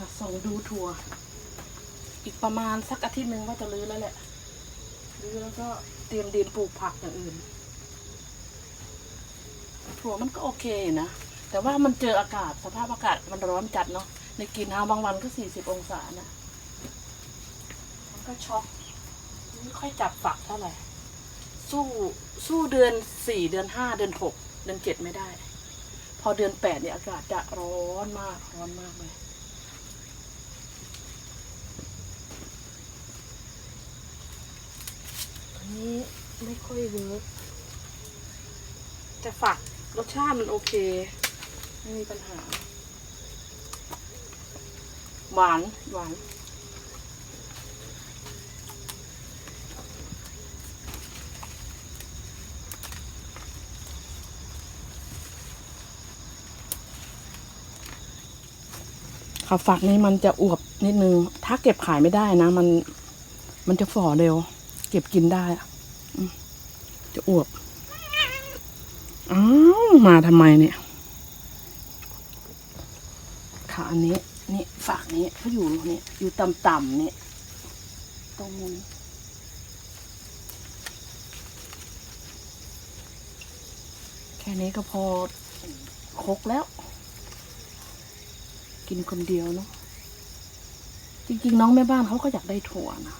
ค่ะ ส่องดูถั่ว อีกประมาณสักอาทิตย์หนึ่งก็จะรื้อแล้วแหละ รื้อแล้วก็เตรียมดินปลูกผักอย่างอื่น ถั่วมันก็โอเคนะ แต่ว่ามันเจออากาศสภาพอากาศมันร้อนจัดเนาะ ในกรีนเฮาบางวันก็สี่สิบองศานะ มันก็ช็อกไม่ค่อยจับฝักเท่าไหร่ สู้สู้เดือนสี่เดือนห้าเดือนหกเดือนเจ็ดไม่ได้ พอเดือนแปดเนี่ยอากาศจะร้อนมากร้อนมากเลย อันนี้ไม่ ค่อยเวิร์กแต่ฝักรสชาติมันโอเค ไม่มีปัญหา หวานหวานค่ะฝักนี้มันจะอวบนิดนึง ถ้าเก็บขายไม่ได้นะ มันมันจะฝ่อเร็ว เก็บกินได้อะอืม จะอ้วบอ้าวมาทำไมเนี่ยค่ะอันนี้ นี่ฝักนี้เขาอยู่นี่อยู่ต่ำๆเนี่ยตรงนี้แค่นี้ก็พอคกแล้ว กินคนเดียวเนาะจริงๆ น้องแม่บ้านเขาก็อยากได้ถั่วนะ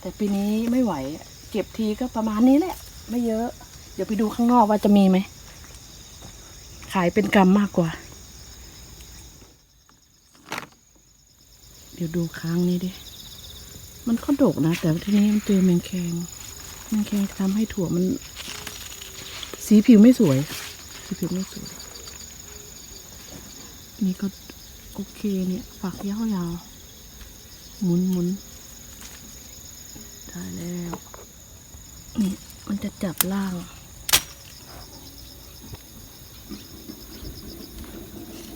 แต่ปีนี้ไม่ไหว เก็บทีก็ประมาณนี้แหละ ไม่เยอะ เดี๋ยวไปดูข้างนอกว่าจะมีไหม ขายเป็นกรัมมากกว่า เดี๋ยวดูค้างนี้ดิ มันก็ดกนะ แต่ทีนี้มันเจอแมงแคงแมงแคงทำให้ถั่วมัน สีผิวไม่สวย สีผิวไม่สวย นี่ก็โอเคเนี่ยฝักยาวๆหมุนหมุนได้แล้วนี่ มันจะจับล่าง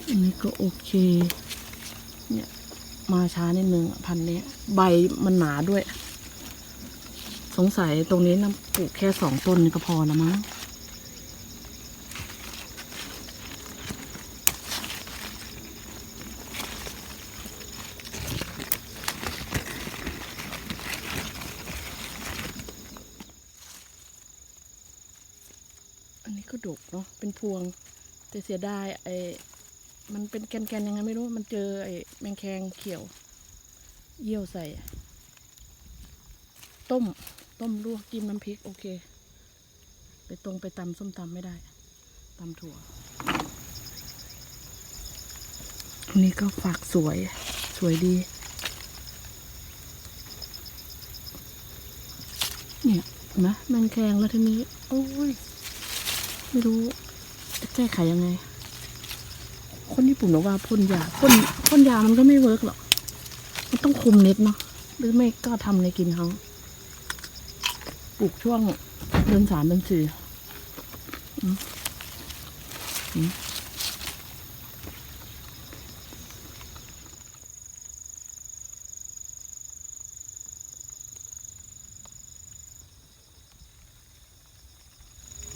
อันนี้ก็โอเค เนี่ยมาช้านิดนึงอะพันนี้ใบมันหนาด้วย สงสัยตรงนี้น้ำปลูกแค่สองต้นก็พอละมั้ง ดกเนาะเป็นพวง แต่เสียดายไอ้มันเป็นแกนๆยังไงไม่รู้มันเจอไอ้แมงแคงเขียว เยี่ยวใส่ ต้ม ต้มลวกจิ้มน้ำพริก โอเค ไปตรงไปตำส้มตำไม่ได้ตำถั่วอันนี้ก็ฝากสวยสวยดี เนี่ยเห็นะแมงแคงแล้วทีนี้ โอ้ย ไม่รู้จะแก้ไขยังไง คนญี่ปุ่นบอกว่าพ่นยาพ่นพ่นยามันก็ไม่เวิร์กหรอก มันต้องคุมเน็ตเนาะหรือไม่ก็ทำในกินเขาปลูกช่วงเดือนสามเดือนสี่อืมอืม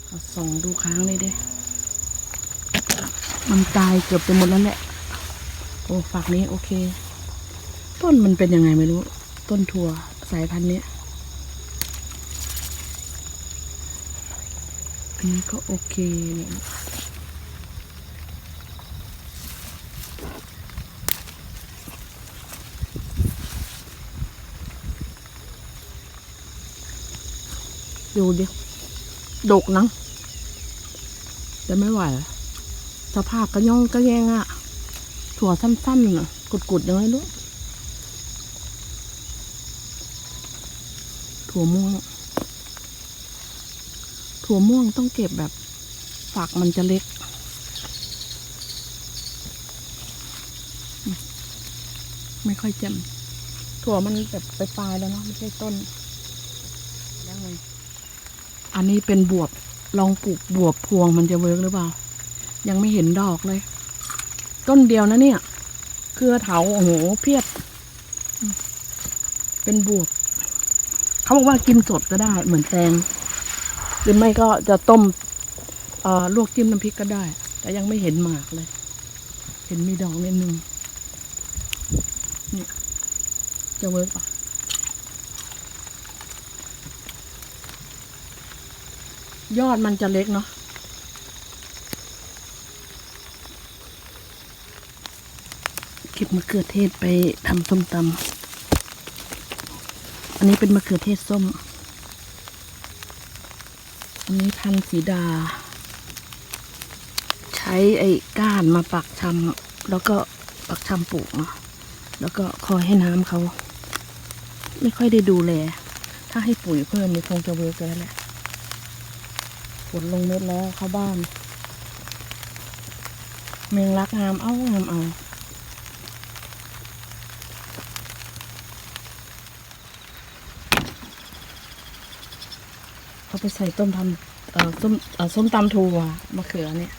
เอา ส่องดูค้างเลยเด้มันตายเกือบไปหมดแล้วแหละ โอ้ฝักนี้โอเค ต้นมันเป็นยังไงไม่รู้ ต้นถั่วสายพันธุ์นี้ อันนี้ก็โอเคเนี่ยดูดิ ดกนะ แต่ไม่ไหว สภาพกระย่องกระแยงอะถั่วสั้นๆน่ะกุดๆยังไงรู้ถั่วม่วง ถั่วม่วงต้องเก็บแบบฝักมันจะเล็กอืมไม่ค่อยแจ่มถั่วมันแบบไปปลายๆแล้วเนาะไม่ใช่ต้นยังไงอันนี้เป็นบวบ ลองปลูกบวบพวงมันจะเวิร์กหรือเปล่า ยังไม่เห็นดอกเลย ต้นเดียวนะเนี่ย เครือเถาโอ้โหเพียบ เป็นบวบเขาบอกว่ากินสดก็ได้เหมือนแตงหรือไม่ก็จะต้มลวกจิ้มน้ำพริกก็ได้ แต่ยังไม่เห็นหมากเลย เห็นมีดอกนิดนึงนี่จะเวิร์กปะ ยอดมันจะเล็กเนาะเก็บมะเขือเทศไปทำส้มตำอันนี้เป็นมะเขือเทศส้ม อันนี้พันธุ์สีดา ใช้ไอ้ก้านมาปักชำแล้วก็ปักชำปลูกเนาะแล้วก็คอยให้น้ำเขา ไม่ค่อยได้ดูแล ถ้าให้ปุ๋ยเพิ่มนี่คงจะเวิร์กแล้วแหละ ฝนลงเม็ดแล้วเข้าบ้าน เมงรักงามเอางามเอาเอาไปใส่ต้มทำเอ่อส้มเอ่อส้มตำถั่วมะเขือเนี่ย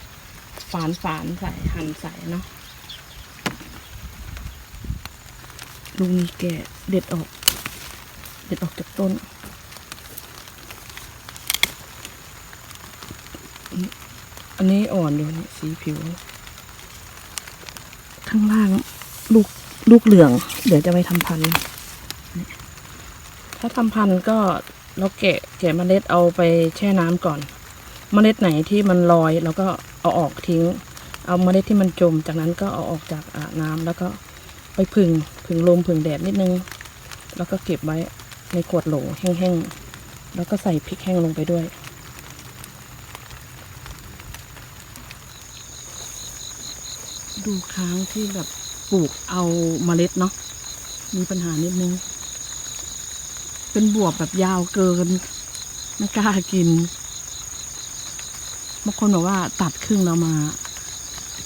ฝานฝานใส่หั่นใส่เนาะลุงมีแกเด็ดออก เด็ดออกจากต้น นนี้อ่อนอยู่นี่สีผิว ข้างล่างลูกลูกเหลือง เดี๋ยวจะไปทำพันธุ์ถ้าทำพันธุ์ก็เราแกะแกะเมล็ดเอาไปแช่น้ำก่อน เมล็ดไหนที่มันลอยเราก็เอาออกทิ้ง เอาเมล็ดที่มันจม จากนั้นก็เอาออกจากอ่าน้ำแล้วก็ไปผึ่งผึ่งลมผึ่งแดดนิดนึง แล้วก็เก็บไว้ในขวดโหลแห้งๆ แล้วก็ใส่พริกแห้งลงไปด้วย ดูค้างที่แบบปลูกเอาเมล็ดเนาะมีปัญหานิดนึง เป็นบวบแบบยาวเกิน ไม่กล้ากินบางคนบอกว่าตัดครึ่งเรามา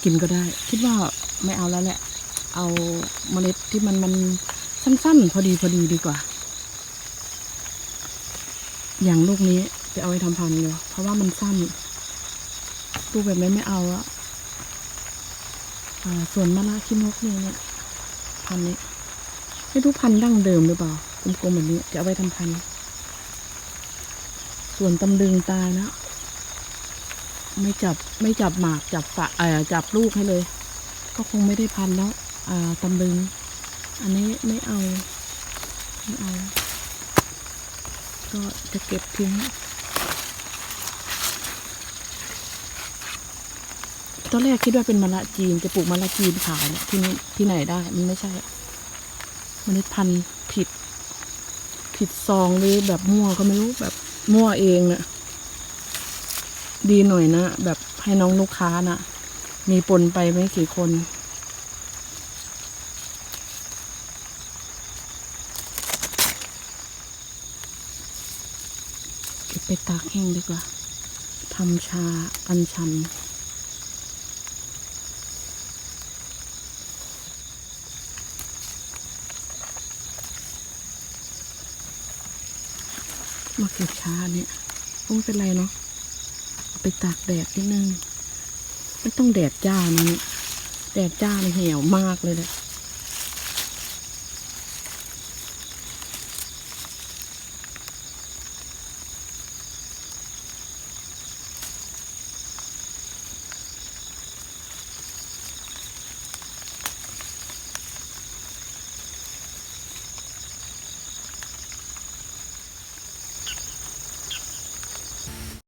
กินก็ได้ คิดว่าไม่เอาแล้วแหละ เอาเมล็ดที่มันมันสั้นๆ พอดีพอดีดีกว่า อย่างลูกนี้จะเอาไปทำพันธุ์อยู่เพราะว่ามันสั้นลูกแบบนี้ไม่เอาอะ ส่วนมะระขี้นกนี่เนี่ย พันนี้ไม่รู้พันดั้งเดิมหรือเปล่ากลมๆแบบนี้จะเอาไปทำพัน ส่วนตำลึงตายแล้วไม่จับไม่จับหมากจับฝะเอ่อจับลูกให้เลย ก็คงไม่ได้พันแล้วอ่าตำลึง อันนี้ไม่เอา ไม่เอา ก็จะเก็บทิ้ง ตอนแรกคิดว่าเป็นมะละจีนจะปลูกมะละจีนขายเนี่ยที่นี่ที่ไหนได้ มันไม่ใช่เมล็ดพันธุ์ผิด ผิดซองหรือแบบมั่วก็ไม่รู้แบบมั่วเองเนะ่ะดีหน่อยนะ แบบให้น้องลูกค้านะ่ะ มีปนไปไม่กี่คน เก็บไปตากแห้งดีกว่าทำชาอัญชัน มาเก็บชาเนี่ยคงไม่เป็นไรเนาะไปตากแดดนิดนึง ไม่ต้องแดดจ้านะเนี่ยแดดจ้าเนี่ยเหี่ยวมากเลยแหละ